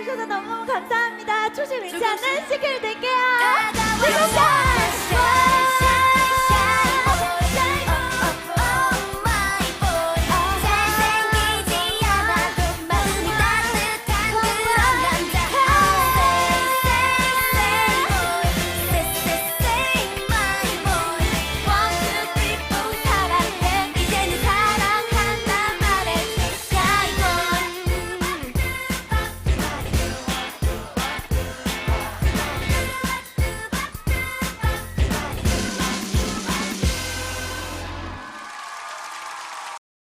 와주셔서 너무 감사합니다. 초심 잃지 않는 시크릿 될게요. 네, 네, 감사합니다.